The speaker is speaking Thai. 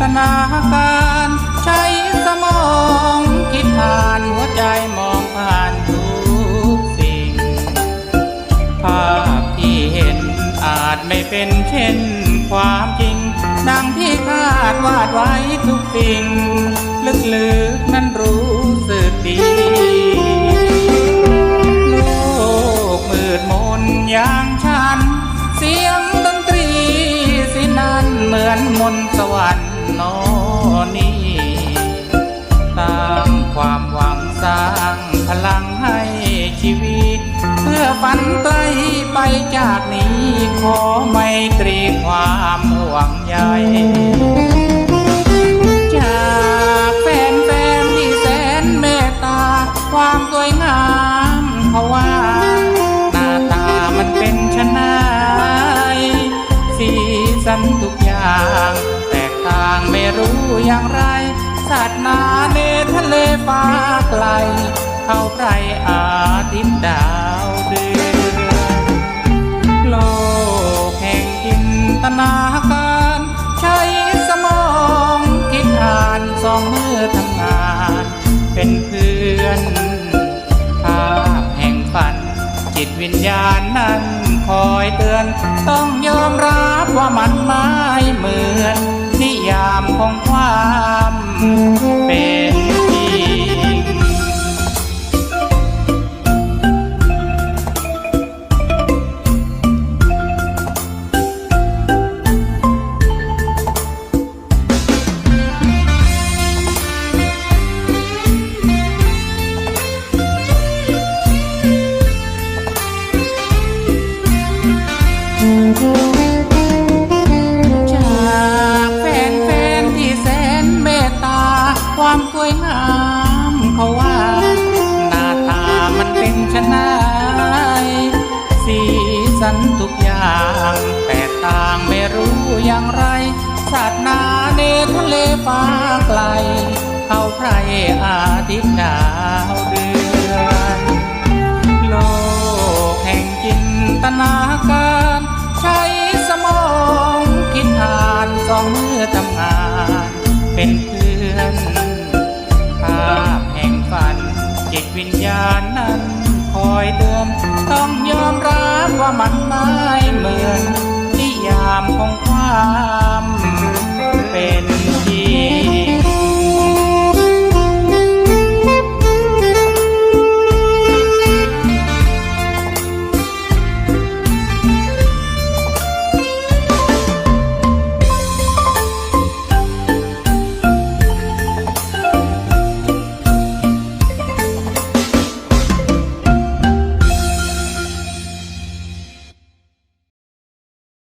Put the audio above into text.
ตนาการใช้สมองคิดผ่านหัวใจมองผ่านทุกสิ่ง ภาพที่เห็นอาจไม่เป็นเช่นความจริง ดังที่คาดวาดไว้ทุกสิ่ง ลึกๆนั้นรู้สึกดีโลกมืดมนอย่างฉัน เสียงดนตรีสินั้นเหมือนมนสวรรค์ โนนี่ตามความหวังสร้างพลังให้ชีวิต เพื่อฝันไกลไปจากนี้ขอไม่ตรีความห่วงใยจากแฟนแฟนๆที่แสนเมตตา ความสวยงามเขาว่าหน้าตามันเป็นชนายสีสันทุกอย่างางไม่รู้อย่างไร สัตว์นาเนทะเลฟ้าไกล เข้าใครอาทิตย์ดาวเดือนโลกแห่งจินตนาการ ใช้สมองคิดอ่านสองมือทำงาน เป็นเพื่อนภาพแห่งฝัน จิตวิญญาณนั้นคอยเตือน ต้องยอมรับว่ามันไม่เหมือนามเขาว่า หน้าตามันเป็นชนายสีสันทุกอย่างแตกต่างไม่รู้อย่างไร สัตว์นาเนทะเลฟ้าไกล เขาใครอาทิตย์ดาวเดือนโลกแห่งจินตนาการ ใช้สมองคิดอ่านสองมือทำงานเป็นเวิญญาณนั้นคอยเตือน ต้องยอมรับว่ามันไม่เหมือนนิยามของความ